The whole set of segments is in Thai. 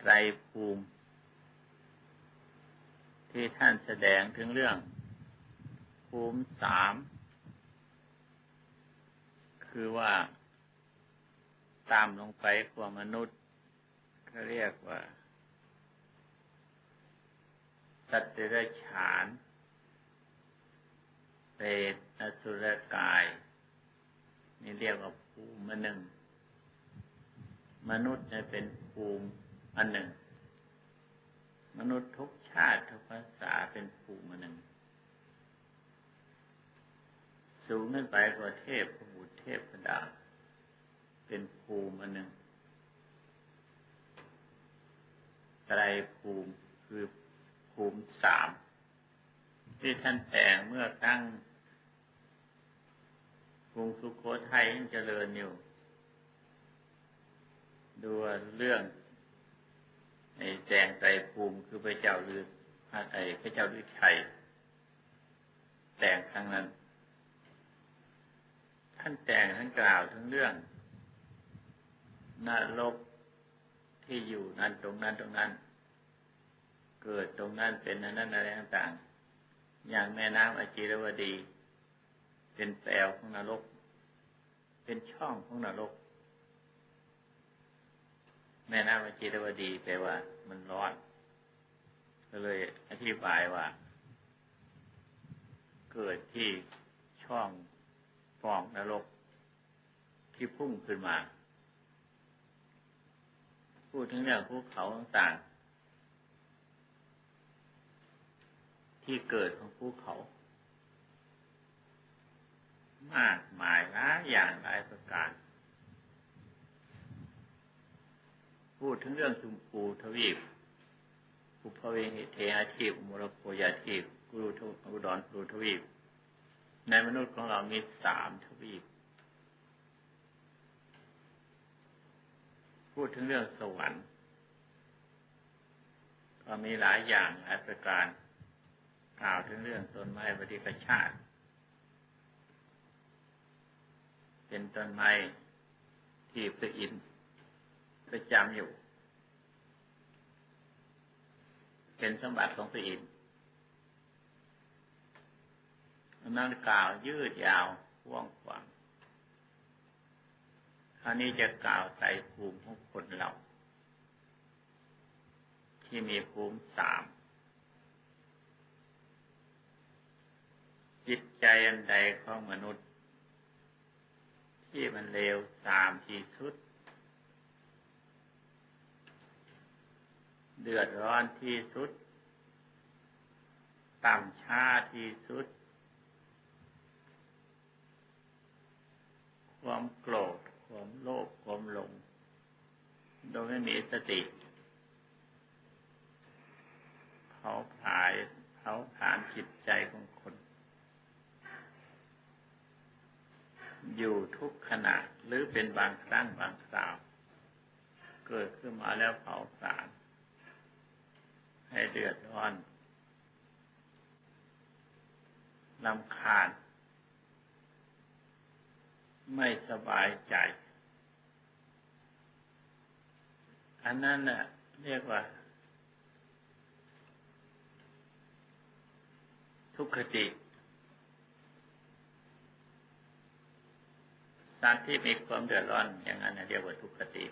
ไตรภูมิ ที่ท่านแสดงถึงเรื่อง ภูมิสามคือว่าตามลงไปกว่ามนุษย์เขาเรียกว่า สัตว์เดรัจฉานเปรตอสุรกาย นี่เรียกว่าภูมิหนึ่ง มนุษย์จะเป็นภูมิ อันหนึ่ง มนุษย์ทุกชาติทุกภาษาเป็นภูมิหนึ่ง สูงขึ้นไปกว่าเทพพระบุตรเทพดา เป็นภูมิหนึ่งไตรภูมิคือภูมิสามที่ท่านแต่งเมื่อตั้งกรุงสุโขทัยยังเจริญอยู่ดูเรื่อง ไอ้แจงไตรภูมิคือพระเจ้าลือไอพระเจ้าลือชัยแต่งครั้งนั้น ท่านแต่งท่านกล่าวถึงเรื่องนรกที่อยู่นั้นตรงนั้นตรงนั้น เกิดตรงนั้นเป็นนั้นอะไรต่างๆ อย่างแม่น้ำอจิรวดี เป็นแปลวของนรก เป็นช่องของนรก แม่น้ำอจิรวดีแปลว่า มันร้อน ก็เลยอธิบายว่า เกิดที่ช่องฟองนรกที่พุ่งขึ้นมา พูดถึงเรื่องภูเขาต่างๆ ที่เกิดของภูเขา มากมายหลายอย่างหลายประการ พูดถึงเรื่องชมพูทวีปภูพเวหิเทอาชีพมรโคยาชีพกุรุทุอุดรกุรุทวีป ในมนุษย์ของเรามีสามทวีป พูดถึงเรื่องสวรรค์ก็มีหลายอย่างหลายประการกล่าวถึงเรื่องต้นไม้ปฏิกชาติ เป็นต้นไม้ที่พระอินทร์ ประจำอยู่ เป็นสมบัติของพระอินทร์นั่นกล่าวยืดยาวว่องขวางคราวนี้จะกล่าวใส่ภูมิของคนเรา ที่มีภูมิสามจิตใจอันใดของมนุษย์ ที่มันเลวสามที่สุด เดือดร้อนที่สุด ต่ำช้าที่สุด ความโกรธความโลภความหลง โดยไม่มีสติเผาผลาญเผาผลาญจิตใจของคน อยู่ทุกขณะหรือเป็นบางครั้งบางคราว เกิดขึ้นมาแล้วเผาผลาญ ให้เดือดร้อนลำคาญ ไม่สบายใจ อันนั้นน่ะ เรียกว่า ทุกขติสัตว์ที่มีความเดือดร้อนอย่างนั้นเรียกว่าทุกขติ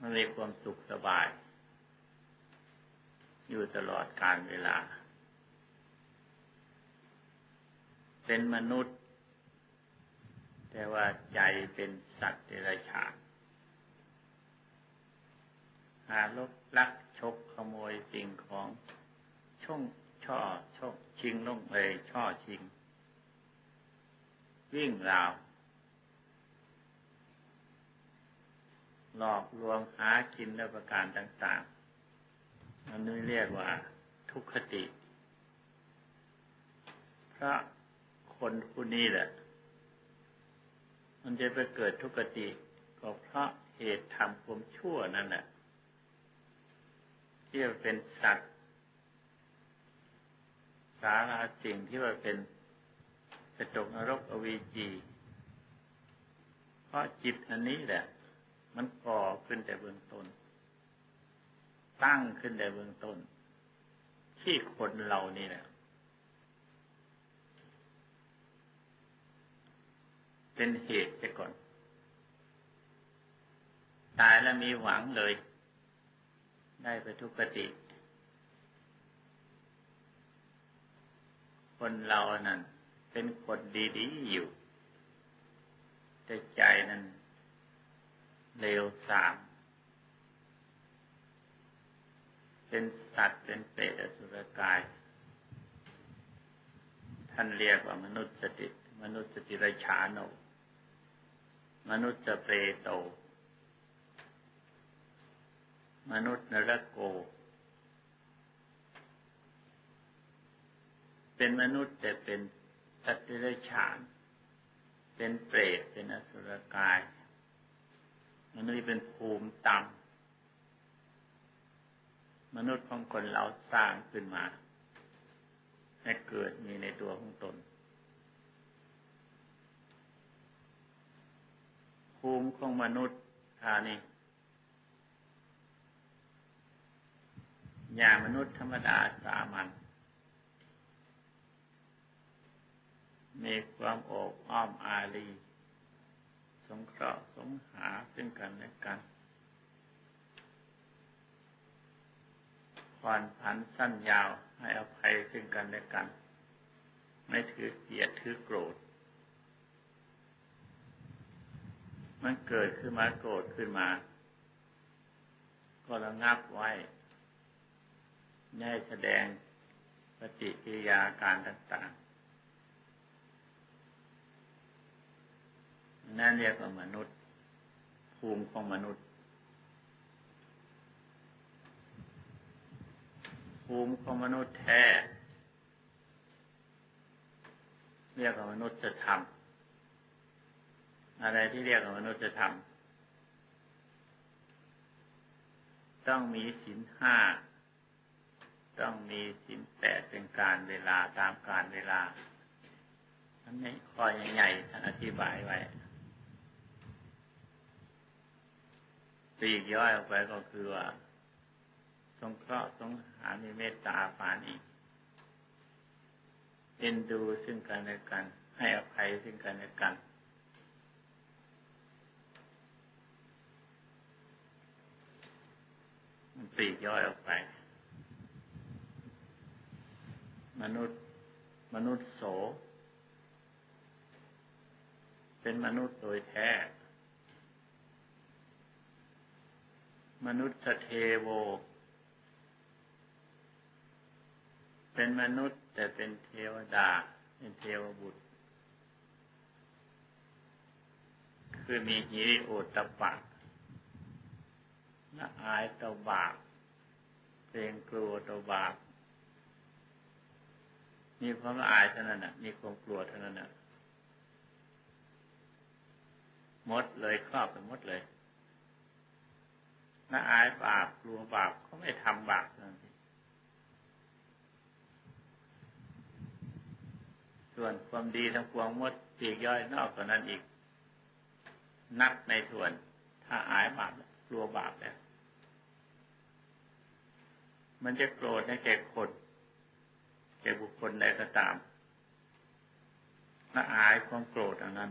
มันมีความสุขสบาย อยู่ตลอดกาลเวลา เป็นมนุษย์ แต่ว่าใจเป็นสัตว์เดรัจฉานหาลบลักชกขโมยสิ่งของช่องช่อชกชิงลงเลยช่อชิง วิ่งราว หลอกลวงหากินและประการต่างๆ อันนี้เรียกว่า ทุกขติเพราะคนผู้นี้แหละ มันจะไปเกิดทุกขติ ก็เพราะเหตุทำความชั่วนั่นแหละที่เป็นสัตว์สาราสิ่งที่ว่าเป็นกระจกนรกอวีจี เพราะจิตอันนี้แหละมมันก่อขึ้นแต่เบื้องต้น ตั้งขึ้นแต่เบื้องต้น ที่คนเรานี่แหละเป็นเหตุไปก่อน ตายแล้วมีหวังเลย ได้ไปทุกขติคนเรานั้นเป็นคนดีๆอยู่ แต่ใจนั้นเลวสาม เป็นสัตว์เป็นเปรตอสุรกาย ท่านเรียกว่ามนุษย์สติมนุษย์สติไรชาโนมนุษย์เปรโต มนุษย์นรกโก เป็นมนุษย์แต่เป็นสัตว์เดรัจฉาน เป็นเปรตเป็นอสุรกาย มนุษย์เป็นภูมิต่ำ มนุษย์ของคนเราสร้างขึ้นมา ให้เกิดมีในตัวของตน ภูมิของมนุษย์ท่านี้อย่างมนุษย์ธรรมดาสามัญมีความโอบอ้อมอารี สงเคราะห์สงหาซึ่งกันและกัน ผ่อนผันสั้นยาวให้อภัยซึ่งกันและกัน ไม่ถือเกลียดถือโกรธ มันเกิดขึ้นมาโกรธขึ้นมา ก็ระงับไว้ไม่ให้แสดงปฏิกิริยาการต่างๆนั่นเรียกว่ามนุษย์ ภูมิของมนุษย์ ภูมิของมนุษย์แท้ เรียกว่ามนุษย์จะทำอะไรที่เรียกว่ามนุษย์จะทำต้องมีสินห้าต้องมีสินแปดเป็นการเวลาตามการเวลาอันนี้ข้อใหญ่ๆท่านอธิบายไว้ปีกย่อยออกไปก็คือว่า สงเคราะห์สงหามีเมตตาปานีเอ็นดูซึ่งกันและกัน ให้อภัยซึ่งกันและกัน มันปีกย่อยออกไป มนุษย์ มนุษย์โส เป็นมนุษย์โดยแท้ มนุษย์เทโว เป็นมนุษย์แต่เป็นเทวดา เป็นเทวบุตร คือมีหิริโอตปะละอายตบาปเกรงกลัวตบาปมีความละอายเท่านั้นนะมีความกลัวเท่านั้นนะมดเลยครอบไปหมดเลยละอายบาปกลัวบาปเขาไม่ทำบาปนั่น ส่วนความดีทั้งปวงมดปีกย่อยนอกกว่านั้นอีก นับในส่วน ถ้าอายบาปกลัวบาปแล้ว มันจะโกรธในแก่คนแก่บุคคลใดก็ตามละอายความโกรธอันนั้น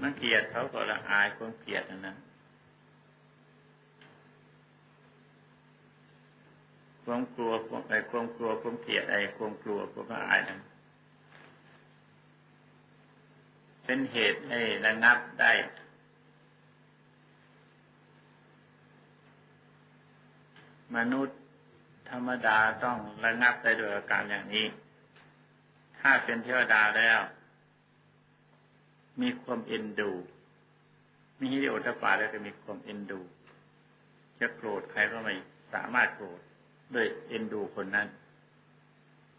มันเกลียดเขาก็ละอายความเกลียดอันนั้น ความกลัวไอ้ความกลัวความเกลียดไอ้ความกลัวความอายนั้นเป็นเหตุให้ระงับได้ มนุษย์ธรรมดาต้องระงับได้โดยอาการอย่างนี้ ถ้าเป็นเทวดาแล้ว มีความเอ็นดู มีฮิริโอตปาแล้วก็มีความเอ็นดู จะโกรธใครก็ไม่สามารถโกรธ ด้วยเอ็นดูคนนั้น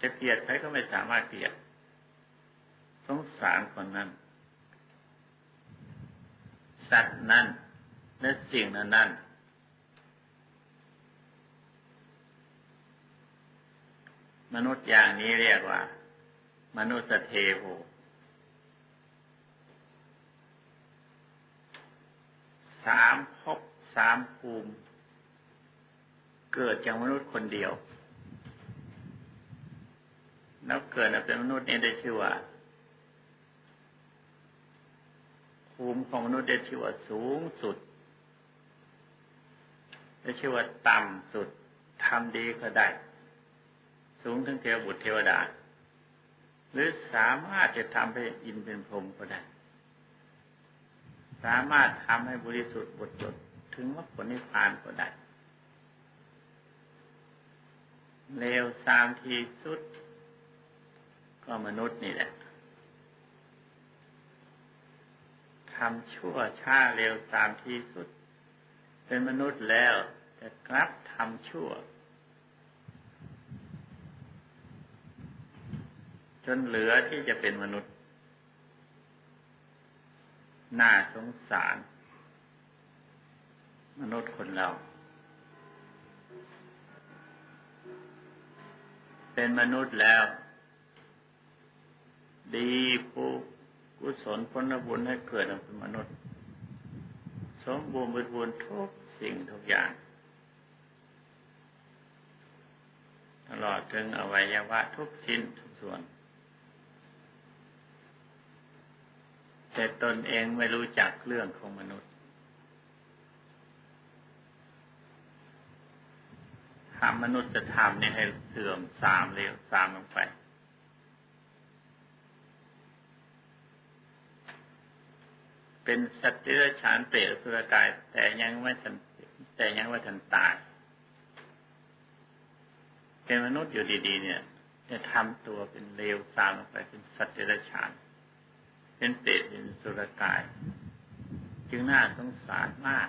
จะเกลียดใครก็ไม่สามารถเกลียดสงสารคนนั้น สัตว์นั้นและสิ่งนั้นนั้นมนุษย์อย่างนี้เรียกว่า มนุษย์เทโวสามภพสามภูมิ เกิดจากมนุษย์คนเดียวแล้วเกิดเป็นมนุษย์นี่ได้ชื่อว่าภูมิของมนุษย์ได้ชื่อว่าสูงสุดได้ชื่อว่าต่ำสุดทำดีก็ได้ สูงถึงเทวบุตรเทวดา หรือสามารถจะทำให้อินเป็นพรหมก็ได้ สามารถทำให้บริสุทธิ์บทจดถึงมรรคผลนิพพานก็ได้ เลวสามทีสุด ก็มนุษย์นี่แหละทำชั่วช้าเร็วตามที่สุด เป็นมนุษย์แล้วแต่กลับทำชั่ว จนเหลือที่จะเป็นมนุษย์ น่าสงสาร มนุษย์คนเรา เป็นมนุษย์แล้ว ดีผู้กุศลผลบุญให้เกิดเป็นมนุษย์ สมบูรณ์บริบูรณ์ทุกสิ่งทุกอย่าง ตลอดถึงอวัยวะทุกชิ้นทุกส่วน แต่ตนเองไม่รู้จักเรื่องของมนุษย์ ทำมนุษย์จะทำเนี่ยให้เสื่อมสามเร็วสามลงไป เป็นสัตว์เดรัจฉานเปรตสุรกาย แต่ยังไม่ทันแต่ยังไม่ทันตายเป็นมนุษย์อยู่ดี ๆ เนี่ย จะทำตัวเป็นเลวสามลงไปเป็นสัตว์เดรัจฉาน เป็นเปรตเป็นสุรกาย จึงน่าสงสารมาก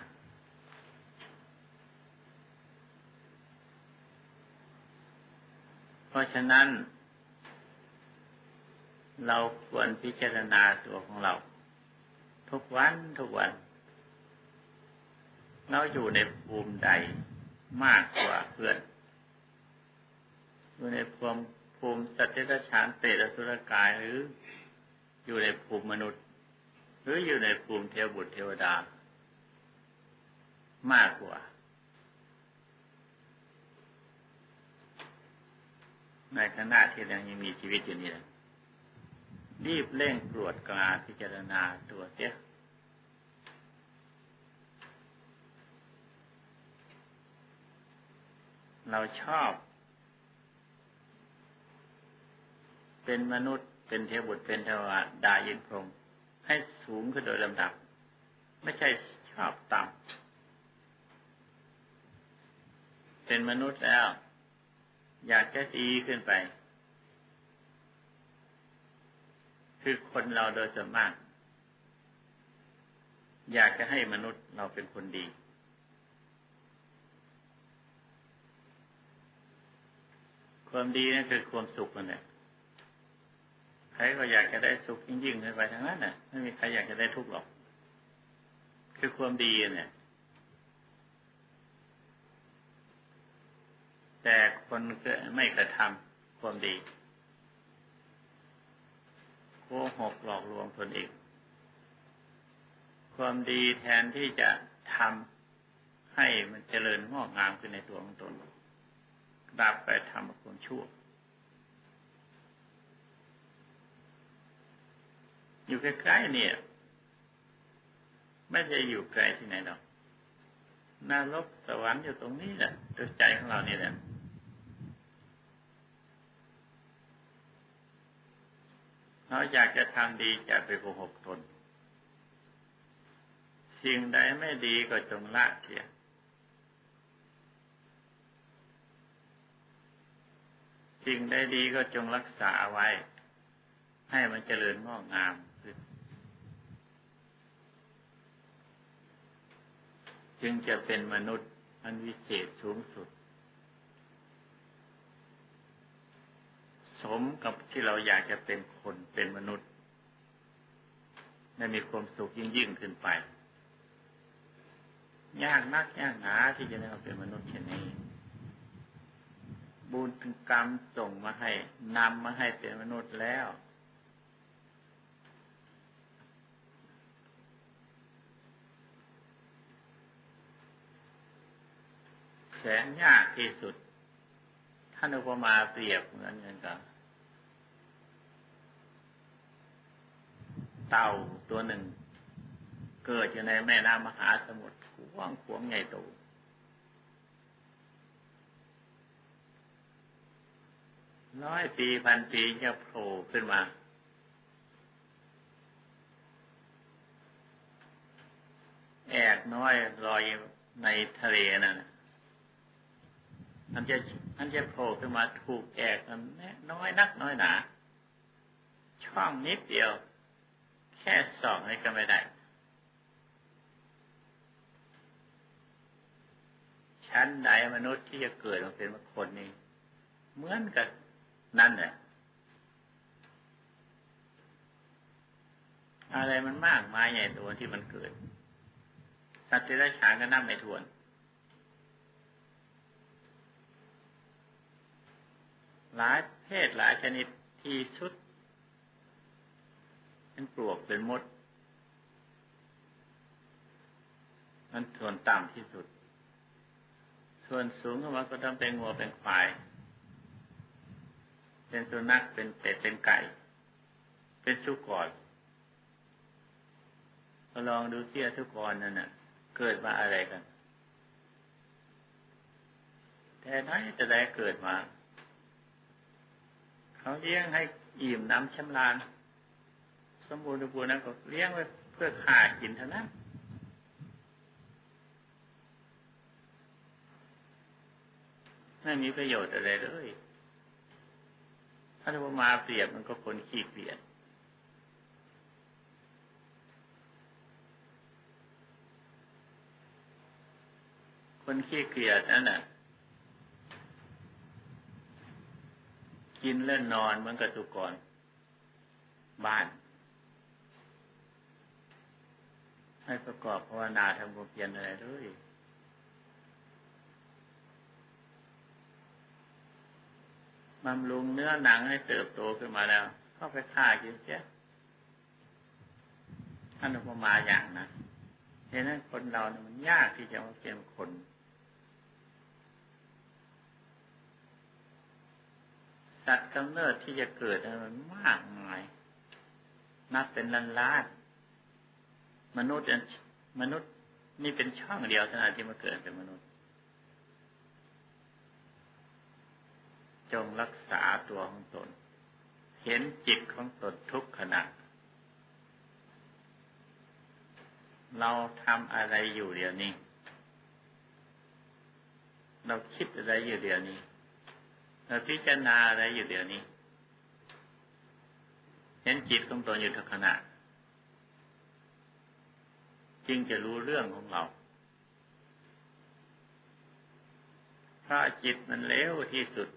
เพ ราะฉะนั้น เราควรพิจารณาตัวของเรา ทุกวันทุกวัน เราอยู่ในภูมิใดมากกว่าเพื่อน อยู่ในภูมิภูมิสัตว์เดรัจฉานเปรตอสุรกายหรืออยู่ในภูมิมนุษย์ หรืออยู่ในภูมิเทวบุตรเทวดามากกว่า ในขณะที่ยังมีชีวิตอยู่นี่แหละรีบเร่งตรวจกาพิจารณาตัวเสียเราชอบ เป็นมนุษย์เป็นเทวบุตรเป็นเทวดายินพรมให้สูงขึ้นโดยลำดับ ไม่ใช่ชอบต่ำเป็นมนุษย์แล้ว อยากจะดีขึ้นไป คือคนเราโดยส่วนมาก อยากจะให้มนุษย์เราเป็นคนดี ความดีนั่นคือความสุขนั่นแหละใครก็อยากจะได้สุขยิ่งๆขึ้นไปทั้งนั้นน่ะ ไม่มีใครอยากจะได้ทุกข์หรอก คือความดีเนี่ย แต่คนก็ไม่กระทำความดีโกหกหลอกลวงตนเองความดีแทนที่จะทำให้มันเจริญงอกงามขึ้นในตัวของตนดับไปทำความชั่ว อยู่ใกล้ๆเนี่ย ไม่ใช่อยู่ไกลที่ไหนหรอกนรกสวรรค์อยู่ตรงนี้แหละตัวใจของเรานี่แหละ เราอยากจะทำดีจะไปโกหกตน สิ่งใดไม่ดีก็จงละเสียสิ่งใดดีก็จงรักษาไว้ ให้มันเจริญงอกงามขึ้นจึงจะเป็นมนุษย์อันวิเศษสูงสุด สมกับที่เราอยากจะเป็นคนเป็นมนุษย์ได้มีความสุขยิ่งยิ่งขึ้นไป ยากนักยากหนาที่จะได้มาเป็นมนุษย์เช่นนี้ บุญกรรมส่งมาให้นำมาให้เป็นมนุษย์แล้ว แสนยากที่สุด ท่านอุปมาเปรียบเหมือนกันกับเต่าตัวหนึ่ง เกิดอยู่ในแม่น้ำมหาสมุทรขวงขวงใหญ่โตร้อยปีพันปีจะโผล่ขึ้นมา แอกน้อยลอยในทะเลนั่น มันจะมันจะโผล่ขึ้นมาถูกแอกมันน้อยนักน้อยหนา ช่องนิดเดียว แค่สองนี่ก็ไม่ได้ ชั้นใดมนุษย์ที่จะเกิดมาเป็นคนนี้ เหมือนกับนั่นแหละอะไรมันมากมายใหญ่โตที่มันเกิด สัตว์ที่ได้ฉานก็นั่งไม่ทวน หลายเพศหลายชนิดที่ชุด เป็นปลวกเป็นมด มันส่วนต่ำที่สุด ส่วนสูงขึ้นมาก็ต้องเป็นงัวเป็นควาย เป็นสุนัขเป็นเป็ดเป็นไก่ เป็นสุกรลองดูเสียสุกรนั่นน่ะ เกิดมาอะไรกันแต่น้อยจะได้เกิดมา เขาเลี้ยงให้อิ่มน้ำชำลานสมบูรณ์บูรณ์นั้นก็เลี้ยงไว้เพื่อขากินเท่านั้นไม่มีประโยชน์อะไรเลยถ้าจะมาเปรียบมันก็คนขี้เปลียดคนขี้เกียจนั่นน่ะ กินเล่นนอนเหมือนกับตุกรบ้าน ให้ประกอบภาวนาทำความเพียรอะไรด้วยบำรุงเนื้อหนังให้เติบโตขึ้นมาแล้ว เข้าไปฆ่ากินเสียท่านอุปมาอย่างนะเหตุนั้นคนเราเนี่ยมันยากที่จะมาเป็นคน สัตว์กำเนิดที่จะเกิดมันมากมาย นับเป็นล้านล้านมนุษย์มนุษย์นี่เป็นช่องเดียวเท่านั้นที่มาเกิดเป็นมนุษย์ จงรักษาตัวของตน เห็นจิตของตนทุกขณะ เราทำอะไรอยู่เดี๋ยวนี้ เราคิดอะไรอยู่เดี๋ยวนี้ เราพิจารณาอะไรอยู่เดี๋ยวนี้ เห็นจิตของตนอยู่ทุกขณะจึงจะรู้เรื่องของเราเพราะจิตมันเลวที่สุด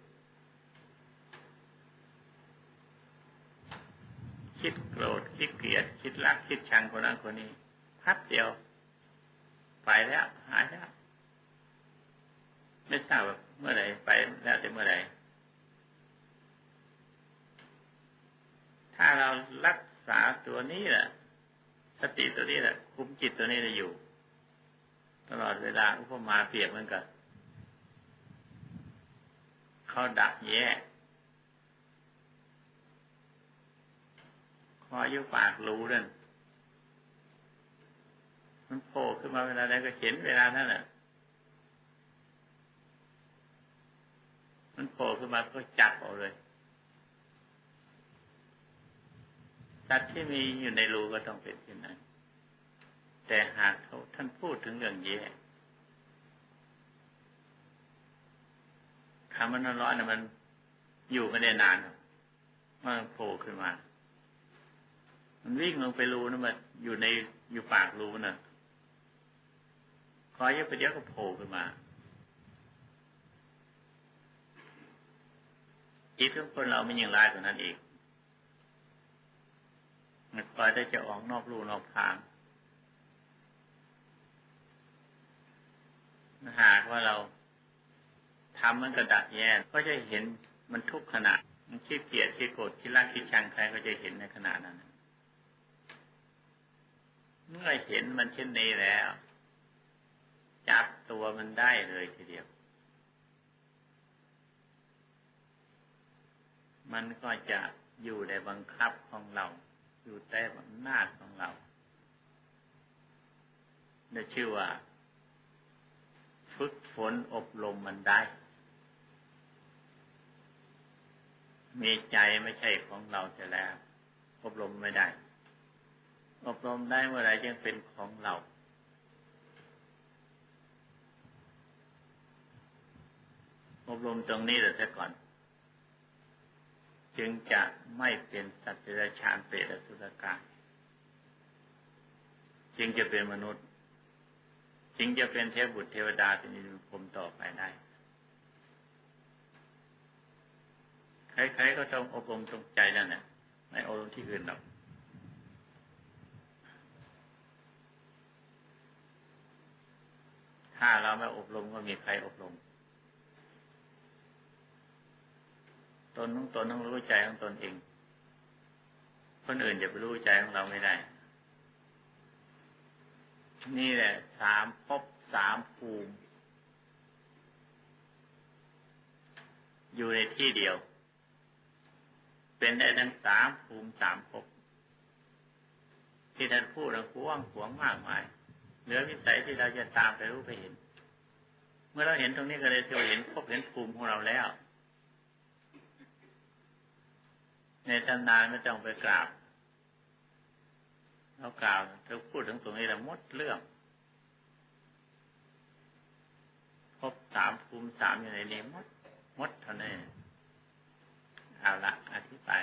คิดโกรธคิดเกลียด คิดรักคิดชังคนนั้นคนนี้พัดเดียว ไปแล้ว หายแล้ว ไม่ทราบเมื่อไหร่ไปแล้วแต่เมื่อไหร่ถ้าเรารักษาตัวนี้แหละสติตัวนี้แหละ คุ้มจิตตัวนี้จะอยู่ ตลอดเวลาอุปมาเปรียบเหมือนกับเขาดักแย่พออยู่ปากรู้นั่นมันโผล่ขึ้นมาเวลาใดก็เห็นเวลานั้นแหละมันโผล่ขึ้นมาก็จับเอาเลยสัตว์ที่มีอยู่ในรูก็ต้องเป็นเช่นนั้น แต่หากเขาท่านพูดถึงเรื่องแย่คำมันร้อนๆมันอยู่ไม่ได้นานมันโผล่ขึ้นมา มันวิ่งลงไปรูนะมันอยู่ในอยู่ปากรูน่ะคอยเยอะไปเยอะก็โผล่ขึ้นมาจิตของคนเราไม่ยังร้ายกว่านั้นอีกมันคอยได้จะออกนอกรูนอกทาง หากว่าเราทำมันกระดักแย่ก็จะเห็นมันทุกขณะ มันคิดเกลียดคิดโกรธคิดรักคิดชังใครก็จะเห็นในขณะนั้น เมื่อเห็นมันเช่นนี้แล้ว จับตัวมันได้เลยทีเดียว มันก็จะอยู่ในบังคับของเรา อยู่ใต้อำนาจของเราเรียกชื่อว่า ฝึกฝนอบรมมันได้ มีใจไม่ใช่ของเราจะแล้ว อบรมไม่ได้ อบรมได้เมื่อไรจึงเป็นของเรา อบรมตรงนี้แต่ก่อน จึงจะไม่เป็นสัตว์เดรัจฉานเปรตอสุรกายจึงจะเป็นมนุษย์ จึงจะเป็นเทพบุตรเทวดาเป็นอินทรมต่อไปได้ใครๆก็ต้องอบรมตรงใจนั่นแหละไม่อบรมที่อื่นหรอกถ้าเราไม่อบรมก็มีใครอบรมตนต้องตนต้องรู้ใจของตนเอง คนอื่นจะไปรู้ใจของเราไม่ได้ นี่แหละสามภพสามภูมิ อยู่ในที่เดียว เป็นได้ทั้งสามภูมิสามภพที่ท่านพูดเราขวางขวางมากมายเหลือวิสัยที่เราจะตามไปรู้ไปเห็น เมื่อเราเห็นตรงนี้ก็เลยเราเห็นภพเห็นภูมิของเราแล้ว ในตำนานไม่ต้องไปกราบ เรากล่าวเราพูดถึงตรงนี้แล้วมดเรื่องพบสามภูมิสามอยู่ในนี้มดมดเท่านั้นเอาละอธิบาย